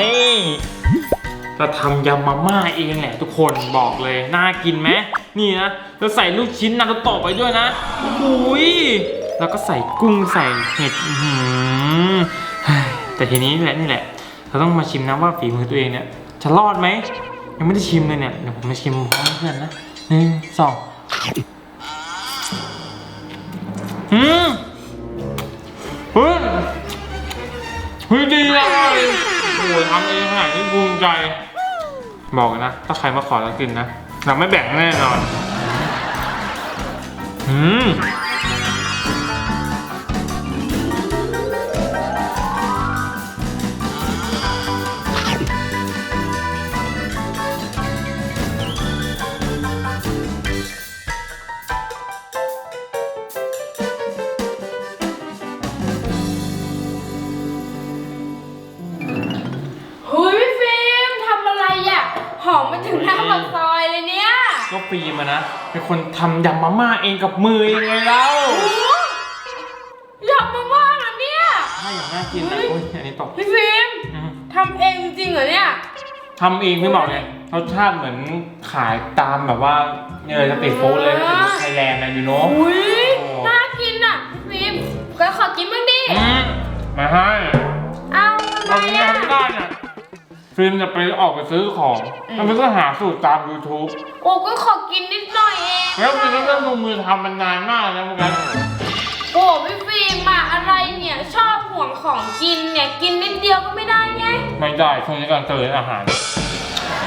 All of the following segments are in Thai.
นี่เราทำยำมาม่าเองแหละทุกคนบอกเลยน่ากินไหมนี่นะเราใส่ลูกชิ้นนารุโตะไปด้วยนะโอ้ยแล้วก็ใส่กุ้งใส่เห็ดหืแต่ทีนี้แหละนี่แหละ เราต้องมาชิมนะว่าฝีมือตัวเองเนี่ยจะรอดไหมยังไม่ได้ชิมเลยเนี่ยเดี๋ยวผมมาชิมพร้อมเพื่อนนะหนึ่งสองอืมเฮ้ยดีอะ โอ้ยทำเองขนาดนี้ภูมิใจ บอกเลยนะ ถ้าใครมาขอเรากินนะ เราไม่แบ่งแน่นอน อืม ถึงหน้าปากซอยเลยเนี่ยก็ฟิล์มอะนะ เป็นคนทำยำมาม่าเองกับมือเองไงเล่าโอ้อยากมาบ้างอะเนี่ยถ้าอย่างน่ากินนะโอ้ยอันนี้ตกพี่ฟิล์มอืมทำเองจริงเหรอเนี่ยทำเองไม่บอกเลยรสชาติเหมือนขายตามแบบว่าเนี่ยสตรีทฟู้ดเลยถ้าเป็นไทยแลนด์นะยูโน่อุ้ยโอ้ น่ากินอะพี่ฟิล์มก็ขอกินบ้างดิ อืมมาให้ ฟิล์มจะไปออกไปซื้อของแล้วมันก็หาสูตรตาม YouTube โอ้ก็ขอกินนิดหน่อยเองแล้วฟิล์มก็ต้องลงมือทำมันนานมากนะเหมือนกันโอ้พี่ฟิล์มอะอะไรเนี่ยชอบห่วงของกินเนี่ยกินนิดเดียวก็ไม่ได้ไงไม่ได้ช่วงนี้กำลังเจริญอาหาร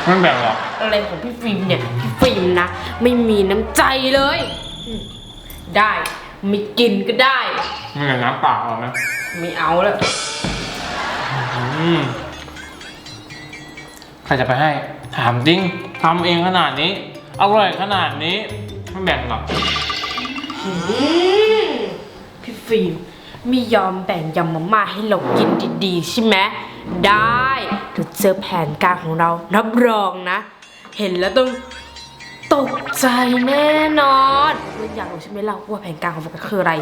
ไม่แบ่งหรอกอะไรของพี่ฟิล์มเนี่ยพี่ฟิล์มนะไม่มีน้ำใจเลยอืมได้ไม่กินก็ได้ ไม่อย่างน้ำเปล่าเอาไหมไม่เอาแล้ว อืม ใครจะไปให้ ถามจริงทำเองขนาดนี้ อร่อยขนาดนี้ไม่แบ่งหรอก พี่ฟิล์มไม่ยอมแบ่งยำมาม่าให้เรากินดีๆ ใช่ไหมได้เดี๋ยวเจอแผนการของเรารับรองนะ เห็นแล้วต้องตกใจแน่นอนเรื่องอยากรู้ใช่ไหมเราว่าแผนการของเราคืออะไร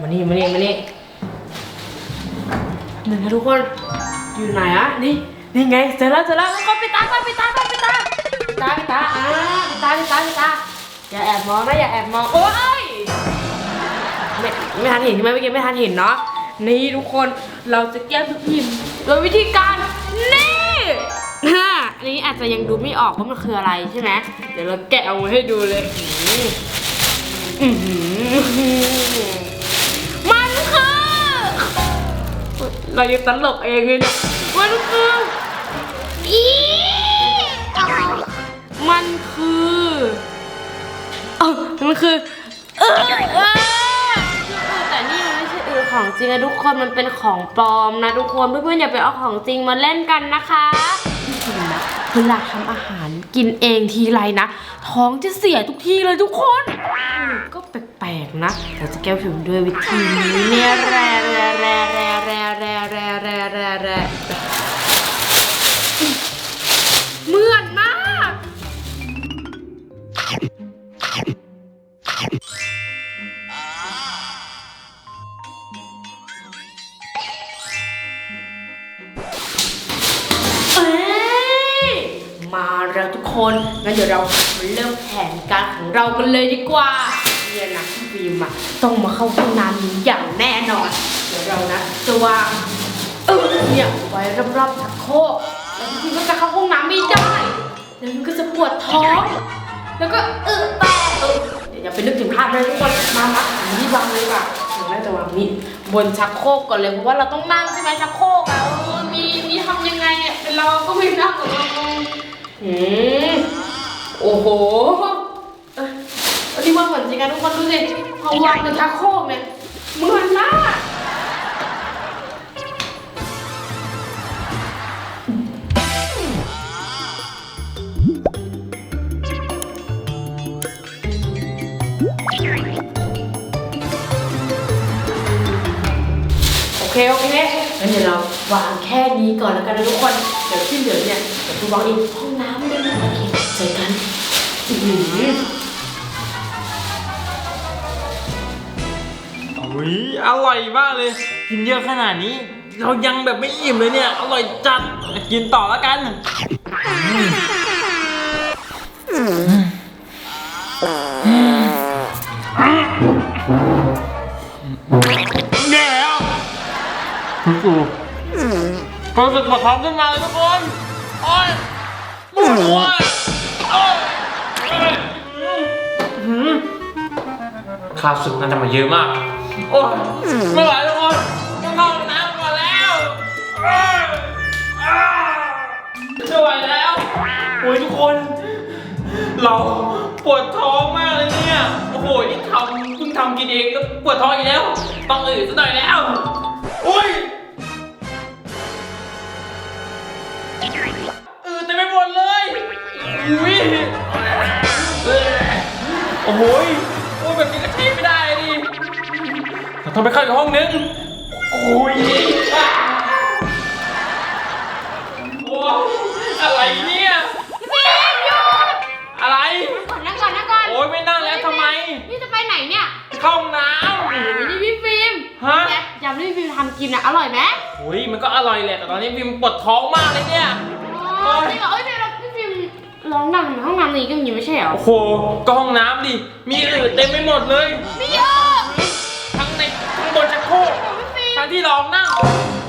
มานี่มานี่มานี่หนึ่งนะทุกคน อยู่ไหนอะนี่ นี่ไงเจอแล้วเจอแล้วแล้วก็ไปตาไปตาไปตาตาไปตาตาอ่าไปตาไปตาไปตาอย่าแอบมองนะอย่าแอบมองโอ้ยไม่ไม่ทันเห็นใช่ไหมเมื่อกี้ไม่ทันเห็นเนาะนี่ทุกคนเราจะแก้ทุกทีมโดยวิธีการนี่ฮ่าอันนี้อาจจะยังดูไม่ออกว่ามันคืออะไรใช่ไหมเดี๋ยวเราแกะเอามาให้ดูเลยมันคือเรายังตลกเองเลยเนี่ยมันคือ อีมันคือเออมันคือเออเออแต่นี่มันไม่ใช่เออของจริงนะทุกคนมันเป็นของปลอมนะทุกคนเพื่อนๆอย่าไปเอาของจริงมาเล่นกันนะคะที่จริงนะเวลาทำอาหารกินเองทีไรนะท้องจะเสียทุกทีเลยทุกคนก็แปลกๆนะเราจะแก้ผิวด้วยวิธีนี้เนี่ยแร่แร่แร่แร่แร่แร่แร่แร่แร่ ของเรากันเลยดีกว่าเนี่ยนะพี่ฟิล์มอะต้องมาเข้าห้องน้ำนี้อย่างแน่นอน เดี๋ยวเรานะจะวางเออเนี่ยไว้รอบๆชักโครกแล้วพี่ฟิล์มก็จะเข้าห้องน้ำไม่ได้แล้วมันก็จะปวดท้อง แล้วก็เออแปะเออเดี๋ยวอย่าไปนึกถึงภาพเลยทุกคนมามาอันนี้วางเลยดีกว่าเดี๋ยวเราจะวางนี่บนชักโครกก่อนเลยเพราะว่าเราต้องนั่งใช่ไหมชักโครกอะเออมีมีทำยังไงอะเป็นเราก็ไม่นั่งกับเราอืมโอ้โห อันนี้ว่าเหมือนจริงนะทุกคนดูสิพอวางบนชักโครกเนี่ยเหมือนมากโอเคโอเคงั้นเดี๋ยวเราวางแค่นี้ก่อนแล้วกันนะทุกคน เดี๋ยวที่เหลือเนี่ยเดี๋ยวไปวางอีกห้องน้ำเลยโอเคเจอกันอื้อ ออุ้ยอร่อยมากเลย กินเยอะขนาดนี้ เรายังแบบไม่อิ่มเลยเนี่ย อร่อยจัด กินต่อแล้วกัน แย่แล้วคุณครูก็รู้สึกปวดท้องขึ้นมาเลยทุกคน โอ๊ยปวดหัวโอ๊ยอื้อหือข้าวสุกน่าจะมาเยอะมาก โอ๊ยไม่ไหวทุกคนต้องเข้าห้องน้ำก่อนแล้วโอยอ้าไม่ไหวแล้วโอ้ยทุกคน เราปวดท้องมากเลยเนี่ย โอ้โห นี่ทำเพิ่งทำกินเองแล้วปวดท้องอีกแล้วต้องอื่นซะหน่อยแล้วโอ้ยอืดเต็มไปหมดเลยอุ้ย โอ้โหยโอ้ย เราต้องไปเข้าอีกห้องนึงโอ้ยโอ้ยอะไรเนี่ย พี่ฟิล์มหยุดอะไร ก่อนนั่งก่อนนั่งก่อนโอ้ยไม่นั่งแล้วทำไม นี่จะไปไหนเนี่ยเข้าห้องน้โอ้ยนี่พี่ฟิล์มฮะแยยำที่พี่ฟิล์มทำกินอะอร่อยไหมำอุ้ยมันก็อร่อยแหละ แต่ตอนนี้พิมปวดท้องมากเลยเนี่ยอ๋อจริงเหรอเอ้ยพี่ฟิล์มพี่ฟิล์มร้องดังทำไมห้องน้ำนี้ก็มีไม่ใช่เหรอโอ้โหก็ห้องน้ำดิ มีอื่นเต็มไปหมดเลยไม่เยอ ทั้งที่รองนั่ง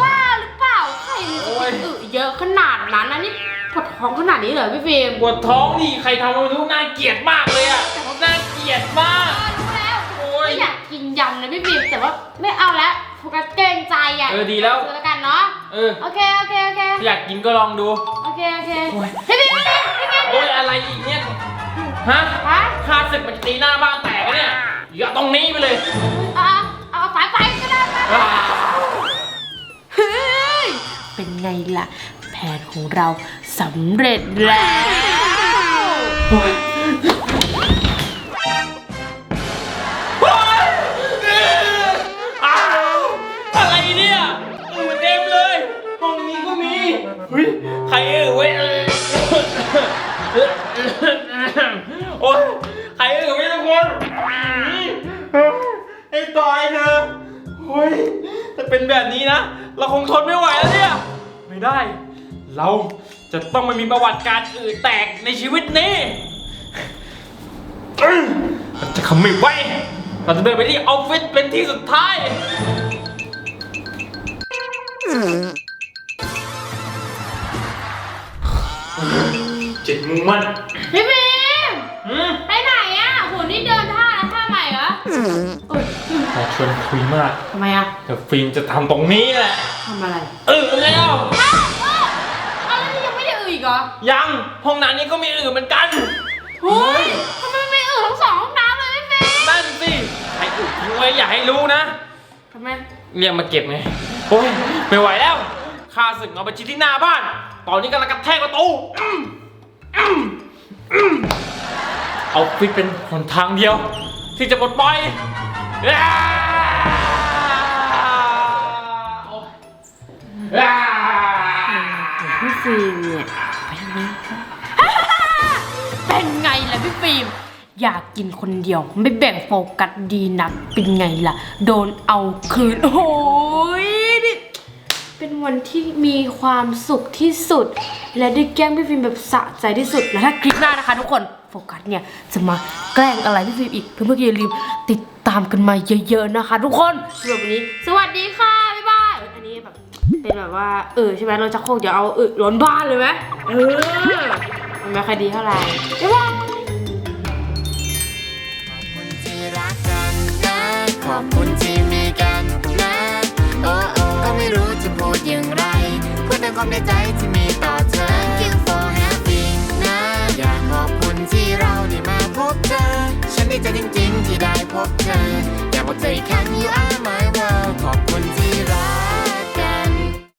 บ้าหรือเปล่าใครมันโอ้ยจะอึเยอะขนาดนั้นนะนี่ปวดท้องขนาดนี้เหรอพี่ฟิล์มปวดท้องดิใครทำไม่รู้น่าเกลียดมากเลยอะน่าเกลียดมาก รู้แล้วโอ้ย ไม่อยากกินยำนะพี่ฟิล์มแต่ว่าไม่เอาแล้วโฟกัสเกรงใจอะเออดีแล้วซื้อแล้วกันเนาะเออโอเคโอเคโอเคอยากกินก็ลองดู โอเคโอเคโอ้ย พี่ฟิล์มพี่ฟิล์มพี่ฟิล์มโอ้ยอะไรอีกเนี่ยฮะฮะค่าศึกมันจะตีหน้าบ้านแตกอะเนี่ยอย่าตรงนี้ไปเลย เอาเอาสายไฟก็ได้ไหมอ่าเฮ้ย เป็นไงล่ะ แผนของเราสำเร็จแล้วอ้าวอะไรเนี่ยอือเต็มเลยห้องนี้ก็มีเฮ้ยใครเอ่ยเว้ยโอ๊ยใครเอ่ยเว้ยทุกคนไอ้ตายเธอเฮ้ย ถ้าเป็นแบบนี้นะ เราคงทนไม่ไหวแล้วเนี่ย ไม่ได้ เราจะต้องไม่มีประวัติการอืดแตกในชีวิตนี้อื้อเราจะขมิบไว้เราจะเดินไปที่ออฟฟิศเป็นที่สุดท้าย เจ็ดมุมมันพี่ฟิล์มอืมไปไหนอะโหนี่เดินท่าแล้วท่าใหม่เหรอเอ้ยขอชวนคุยมากทำไมอะ เดี๋ยวฟิล์มจะทำตรงนี้แหละทำอะไรเออแล้วอ้าวเออเอาแล้วนี่ยังไม่ได้อืออีกเหรอยังห้องน้ำนี้ก็มีอื่นเหมือนกันเฮ้ยทำไมไม่อือทั้งสองห้องน้ำเลยพี่ฟิล์มนั่นสิใครอึทิ้งไว้อย่าให้รู้นะ ทำไมเรียกมาเก็บไงโอ้ยไม่ไหวแล้วข้าศึกเอาไปชิดที่หน้าบ้าน ตอนนี้กำลังกระแทกประตูอืมอืมอืมเอาฟิตเป็นหนทางเดียว ที่จะปลดปล่อย พี่ฟิล์มเนี่ยไปทางนี้เป็นไงล่ะพี่ฟิล์มอยากกินคนเดียว ไม่แบ่งโฟกัสดีนักเป็นไงล่ะ โดนเอาคืน โอ้ยนี่เป็นวันที่มีความสุขที่สุด และได้แกล้งพี่ฟิล์มแบบสะใจที่สุด แล้วถ้าคลิปหน้านะคะทุกคนโฟกัสเนี่ยจะมาแกล้งอะไรพี่ฟิล์มอีกเพื่อนๆอย่าลืมติดตามกันมาเยอะๆนะคะ ทุกคนสำหรับวันนี้ สวัสดีค่ะ เป็นแบบว่าเออใช่ไหมเราจะโคกเดี๋ยวเอาเออล้นบ้านเลยไหมเออมันไม่ค่อยดีเท่าไหร่บ๊ายบายขอบคุณที่มีกันนะโอ้โอ้ก็ไม่รู้จะพูดอย่างไรพูดแต่ความในใจที่มีต่อเธอ Thank you for having นะอยากขอบคุณที่เราได้มาพบเธอ ฉันดีใจจริงๆที่ได้พบเธออยากบอกเธออีกครั้ง you are my